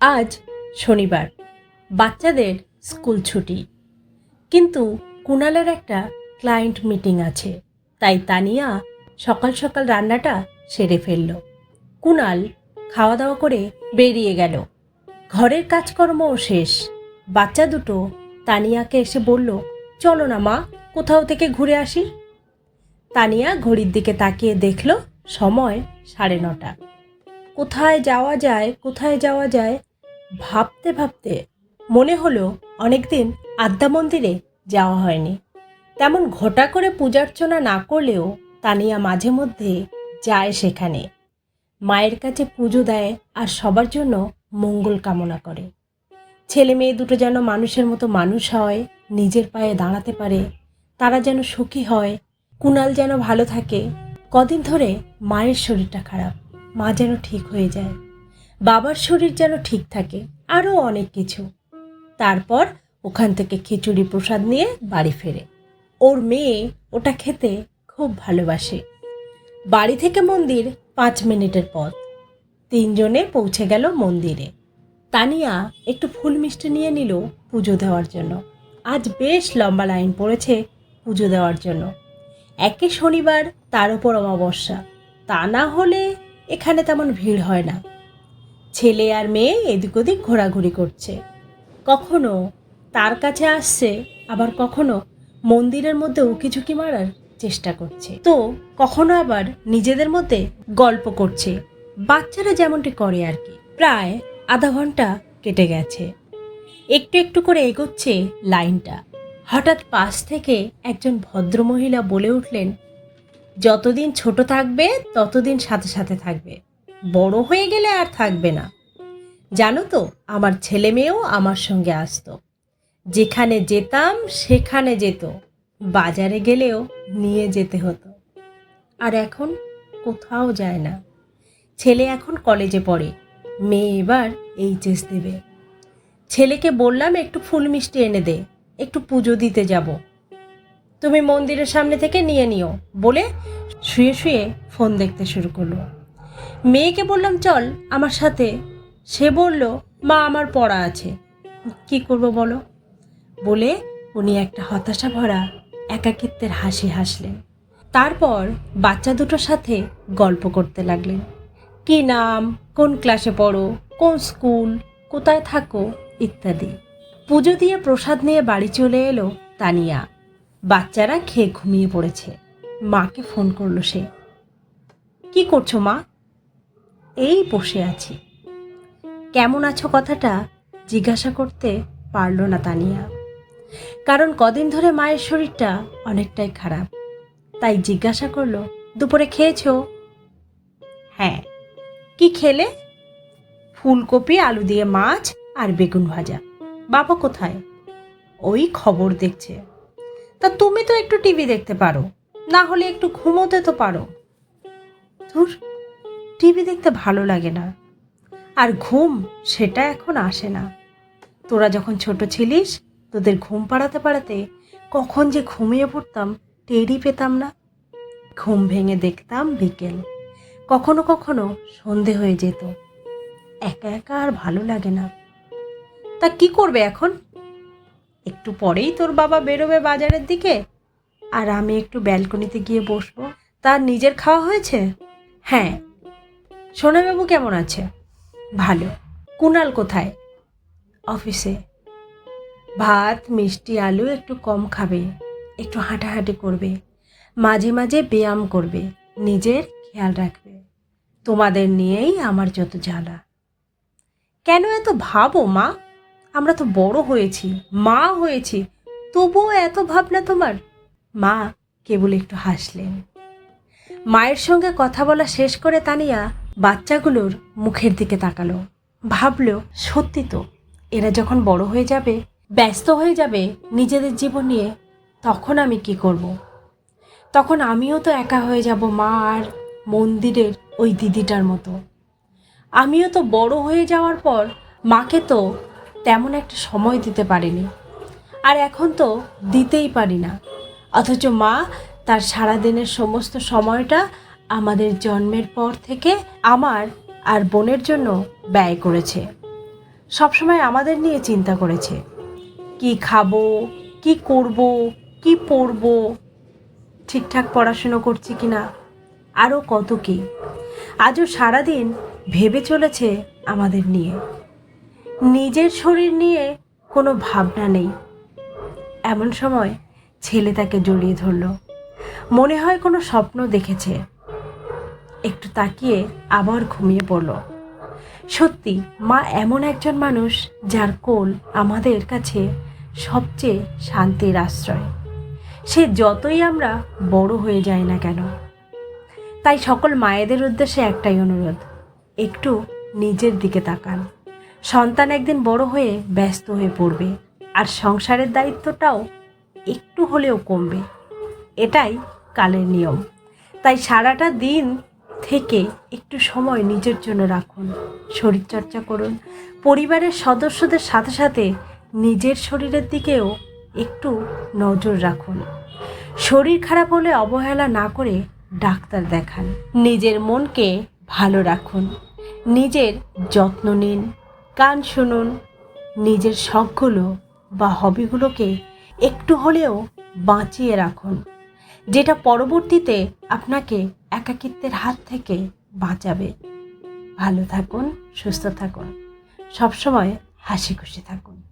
আজ শনিবার। বাচ্চাদের স্কুল ছুটি। কিন্তু কুণালের একটা ক্লায়েন্ট মিটিং আছে। তাই তানিয়া সকাল সকাল রান্নাটা সেরে ফেলল। কুণাল খাওয়া দাওয়া করে বেরিয়ে গেল। ঘরের কাজকর্মও শেষ। বাচ্চা দুটো তানিয়াকে এসে বলল, চলো না মা, কোথাও থেকে ঘুরে আসি? তানিয়া ঘড়ির দিকে তাকিয়ে দেখল, সময় সাড়ে নটা। কোথায় যাওয়া যায়, কোথায় যাওয়া যায় ভাবতে ভাবতে মনে হলো অনেকদিন আদ্যা মন্দিরে যাওয়া হয়নি। তেমন ঘটা করে পূজার্চনা না করলেও তানিয়া মাঝে মধ্যে যায় সেখানে। মায়ের কাছে পুজো দেয় আর সবার জন্য মঙ্গল কামনা করে। ছেলে মেয়ে দুটো যেন মানুষের মতো মানুষ হয়, নিজের পায়ে দাঁড়াতে পারে, তারা যেন সুখী হয় কুণাল যেন ভালো থাকে। কদিন ধরে মায়ের শরীরটা খারাপ, মা যেন ঠিক হয়ে যায়। বাবার শরীর যেন ঠিক থাকে আরও অনেক কিছু। তারপর ওখান থেকে খিচুড়ি প্রসাদ নিয়ে বাড়ি ফেরে। ওর মেয়ে ওটা খেতে খুব ভালোবাসে। বাড়ি থেকে মন্দির পাঁচ মিনিটের পথ। তিনজনে পৌঁছে গেল মন্দিরে। তানিয়া একটু ফুল মিষ্টি নিয়ে নিল পুজো দেওয়ার জন্য। আজ বেশ লম্বা লাইন পড়েছে পুজো দেওয়ার জন্য। একে শনিবার, তার উপর অমাবস্যা। তা না হলে এখানে তেমন ভিড় হয় না। ছেলে আর মেয়ে এদিক ওদিক ঘোরাঘুরি করছে। কখনো তার কাছে আসছে, আবার কখনো মন্দিরের মধ্যে উকিঝুঁকি মারার চেষ্টা করছে। তো কখনো আবার নিজেদের মধ্যে গল্প করছে। বাচ্চারা যেমনটি করে আর কি, প্রায় আধা ঘণ্টা কেটে গেছে। একটু একটু করে এগোচ্ছে লাইনটা। হঠাৎ পাশ থেকে একজন ভদ্রমহিলা বলে উঠলেন, যতদিন ছোট থাকবে, ততদিন সাথে সাথে থাকবে। বড় হয়ে গেলে আর থাকবে না। জানো তো, আমার ছেলে মেয়েও আমার সঙ্গে আসতো। যেখানে যেতাম, সেখানে যেত। বাজারে গেলেও নিয়ে যেতে হতো। আর এখন কোথাও যায় না। ছেলে এখন কলেজে পড়ে। মেয়ে এবার এইচএস দেবে। ছেলেকে বললাম, একটু ফুল মিষ্টি এনে দে। একটু পুজো দিতে যাব। তুমি মন্দিরের সামনে থেকে নিয়ে নিও। বলে শুয়ে শুয়ে ফোন দেখতে শুরু করল। মেয়েকে বললাম, চল আমার সাথে। সে বলল, মা, আমার পড়া আছে। কি করব বলো? বলে উনি একটা হতাশা ভরা একাকিত্বের হাসি হাসলেন। তারপর বাচ্চা দুটোর সাথে গল্প করতে লাগলেন। কি নাম? কোন ক্লাসে পড়ো? কোন স্কুল? কোথায় থাকো? ইত্যাদি। পুজো দিয়ে প্রসাদ নিয়ে বাড়ি চলে এলো তানিয়া। বাচ্চারা খেয়ে ঘুমিয়ে পড়েছে। মাকে ফোন করল সে। কি করছ মা? এই বসে আছি। কেমন আছো কথাটা জিজ্ঞাসা করতে পারল না তানিয়া। কারণ কদিন ধরে মায়ের শরীরটা অনেকটাই খারাপ। তাই জিজ্ঞাসা করল, দুপুরে খেয়েছো? হ্যাঁ। কি খেলে? ফুলকপি, আলু দিয়ে মাছ আর বেগুন ভাজা। বাবা কোথায়? ওই খবর দেখছে। তা তুমি তো একটু টিভি দেখতে পারো। না হলে একটু ঘুমোতে তো পারো। ধুর টিভি দেখতে ভালো লাগে না। আর ঘুম, সেটা এখন আসে না। তোরা যখন ছোট ছিলিস, তোদের ঘুম পাড়াতে পাড়াতে কখন যে ঘুমিয়ে পড়তাম, টেরই পেতাম না। ঘুম ভেঙে দেখতাম বিকেল। কখনো কখনো সন্ধে হয়ে যেত। একা একা আর ভালো লাগে না। তা কি করবে এখন? একটু পরেই তোর বাবা বেরোবে বাজারের দিকে। আর আমি একটু ব্যালকনিতে গিয়ে বসবো। তার নিজের খাওয়া হয়েছে? হ্যাঁ সোনাবাবু কেমন আছে? ভালো। কুনাল কোথায়? অফিসে। ভাত, মিষ্টি, আলু একটু কম খাবে, একটু হাঁটাহাঁটি করবে, মাঝে মাঝে ব্যায়াম করবে, নিজের খেয়াল রাখবে। তোমাদের নিয়েই আমার যত জ্বালা। কেন এত ভাবো মা? আমরা তো বড় হয়েছি, মা হয়েছি, তবুও এত ভাবনা তোমার? মা কেবল একটু হাসলেন। মায়ের সঙ্গে কথা বলা শেষ করে তানিয়া বাচ্চাগুলোর মুখের দিকে তাকালো। ভাবলো, সত্যি তো, এরা যখন বড় হয়ে যাবে, ব্যস্ত হয়ে যাবে নিজেদের জীবন নিয়ে, তখন আমি কি করব। তখন আমিও তো একা হয়ে যাব মা আর মন্দিরের ওই দিদিটার মতো। আমিও তো বড় হয়ে যাওয়ার পর মাকে তো তেমন একটা সময় দিতে পারিনি। আর এখন তো দিতেই পারি না। অথচ মা তার সারাদিনের সমস্ত সময়টা আমাদের জন্মের পর থেকে আমার আর বোনের জন্য ব্যয় করেছে। সবসময় আমাদের নিয়ে চিন্তা করেছে। কি খাব, কি করব, কি পরব, ঠিকঠাক পড়াশুনো করছি কি না আরও কত কি। আজও সারাদিন ভেবে চলেছে আমাদের নিয়ে। নিজের শরীর নিয়ে কোনো ভাবনা নেই। এমন সময় ছেলে তাকে জড়িয়ে ধরল। মনে হয় কোনো স্বপ্ন দেখেছে। একটু তাকিয়ে আবার ঘুমিয়ে পড়ল। সত্যি, মা এমন একজন মানুষ যার কোল আমাদের কাছে সবচেয়ে শান্তির আশ্রয়। সে যতই আমরা বড় হয়ে যাই না কেন। তাই সকল মায়েদের উদ্দেশ্যে একটাই অনুরোধ, একটু নিজের দিকে তাকান। সন্তান একদিন বড় হয়ে ব্যস্ত হয়ে পড়বে, আর সংসারের দায়িত্বটাও একটু হলেও কমবে। এটাই কালের নিয়ম। তাই সারাটা দিন থেকে একটু সময় নিজের জন্য রাখুন। শরীরচর্চা করুন। পরিবারের সদস্যদের সাথে সাথে নিজের শরীরের দিকেও একটু নজর রাখুন। শরীর খারাপ হলে অবহেলা না করে ডাক্তার দেখান। নিজের মনকে ভালো রাখুন। নিজের যত্ন নিন। গান শুনুন। নিজের শখগুলো বা হবিগুলোকে একটু হলেও বাঁচিয়ে রাখুন। যেটা পরবর্তীতে আপনাকে একাকিত্বের হাত থেকে বাঁচাবে। ভালো থাকুন সুস্থ থাকুন। সবসময় হাসি খুশি থাকুন।